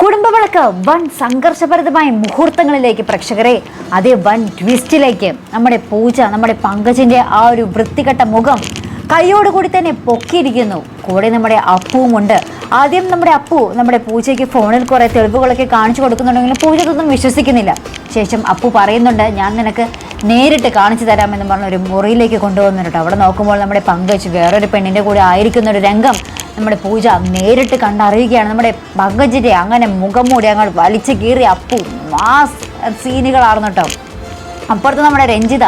കുടുംബവിളക്ക് വൻ സംഘർഷഭരിതമായ മുഹൂർത്തങ്ങളിലേക്ക് പ്രേക്ഷകരെ അതേ വൻ ട്വിസ്റ്റിലേക്ക് നമ്മുടെ പൂജ നമ്മുടെ പങ്കജിന്റെ ആ ഒരു വൃത്തികെട്ട മുഖം കൈയോടുകൂടി തന്നെ പൊക്കിയിരിക്കുന്നു. കൂടെ നമ്മുടെ അപ്പുവും ഉണ്ട്. ആദ്യം നമ്മുടെ അപ്പു നമ്മുടെ പൂജയ്ക്ക് ഫോണിൽ കുറെ തെളിവുകളൊക്കെ കാണിച്ചു കൊടുക്കുന്നുണ്ടെങ്കിലും പൂജ ഇതൊന്നും വിശ്വസിക്കുന്നില്ല. ശേഷം അപ്പു പറയുന്നുണ്ട് ഞാൻ നിനക്ക് നേരിട്ട് കാണിച്ചു തരാമെന്ന് പറഞ്ഞ ഒരു മുറിയിലേക്ക് കൊണ്ടുവന്നിട്ടുണ്ട് അവിടെ നോക്കുമ്പോൾ നമ്മുടെ പങ്കജ് വേറൊരു പെണ്ണിന്റെ കൂടെ ആയിരിക്കുന്ന ഒരു രംഗം നമ്മുടെ പൂജ നേരിട്ട് കണ്ടറിയുകയാണ്. നമ്മുടെ പങ്കജിന്റെ അങ്ങനെ മുഖം മൂടി അങ്ങോട്ട് വലിച്ചു കീറി അപ്പു മാസ് സീനുകളാർന്നു കേട്ടോ അപ്പുറത്ത് നമ്മുടെ രഞ്ജിത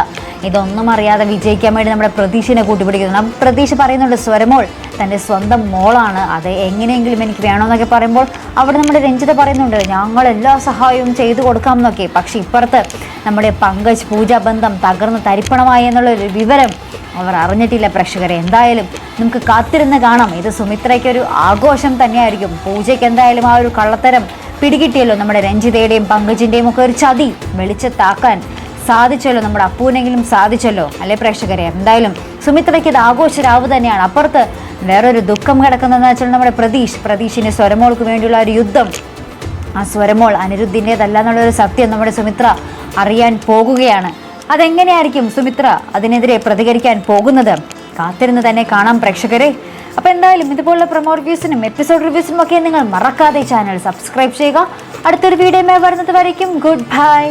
ഇതൊന്നും അറിയാതെ വിജയിക്കാൻ വേണ്ടി നമ്മുടെ പ്രതീക്ഷനെ കൂട്ടിപ്പിടിക്കുന്നു. ആ പ്രതീക്ഷ പറയുന്നുണ്ട് സ്വരമോൾ തന്റെ സ്വന്തം മോളാണ്. അത് എങ്ങനെയെങ്കിലും എനിക്ക് വേണമെന്നൊക്കെ പറയുമ്പോൾ അവിടെ നമ്മുടെ രഞ്ജിത പറയുന്നുണ്ട് ഞങ്ങൾ എല്ലാ സഹായവും ചെയ്തു കൊടുക്കാം എന്നൊക്കെ. പക്ഷെ ഇപ്പുറത്ത് നമ്മുടെ പങ്കജ് പൂജാബന്ധം തകർന്ന് തരിപ്പണമായി എന്നുള്ളൊരു വിവരം അവർ അറിഞ്ഞിട്ടില്ല പ്രേക്ഷകരെ. എന്തായാലും നമുക്ക് കാത്തിരുന്ന് കാണാം. ഇത് സുമിത്രയ്ക്കൊരു ആഘോഷം തന്നെയായിരിക്കും. പൂജയ്ക്ക് എന്തായാലും ആ ഒരു കള്ളത്തരം പിടികിട്ടിയല്ലോ. നമ്മുടെ രഞ്ജിതയുടെയും പങ്കജിന്റെയും ഒക്കെ ഒരു ചതി വെളിച്ചത്താക്കാൻ സാധിച്ചല്ലോ. നമ്മുടെ അപ്പൂനെങ്കിലും സാധിച്ചല്ലോ. അല്ലേ പ്രേക്ഷകരെ? എന്തായാലും സുമിത്രയ്ക്ക് ഇത് ആഘോഷരാവ് തന്നെയാണ്. അപ്പുറത്ത് വേറൊരു ദുഃഖം കിടക്കുന്നതെന്ന് വെച്ചാൽ നമ്മുടെ പ്രതീഷ്. പ്രതീഷിന് സ്വരമോൾക്ക് വേണ്ടിയുള്ള ഒരു യുദ്ധം. ആ സ്വരമോൾ അനിരുദ്ധിന്റെതല്ല എന്നുള്ളൊരു സത്യം നമ്മുടെ സുമിത്ര അറിയാൻ പോകുകയാണ്. അതെങ്ങനെയായിരിക്കും സുമിത്ര അതിനെതിരെ പ്രതികരിക്കാൻ പോകുന്നത്? കാത്തിരുന്ന് തന്നെ കാണാം പ്രേക്ഷകരെ. അപ്പോൾ എന്തായാലും ഇതുപോലുള്ള പ്രൊമോ റിവ്യൂസിനും എപ്പിസോഡ് റിവ്യൂസിനും ഒക്കെ നിങ്ങൾ മറക്കാതെ ചാനൽ സബ്സ്ക്രൈബ് ചെയ്യുക. അടുത്തൊരു വീഡിയോ വരുന്നത് വരയ്ക്കും. Good bye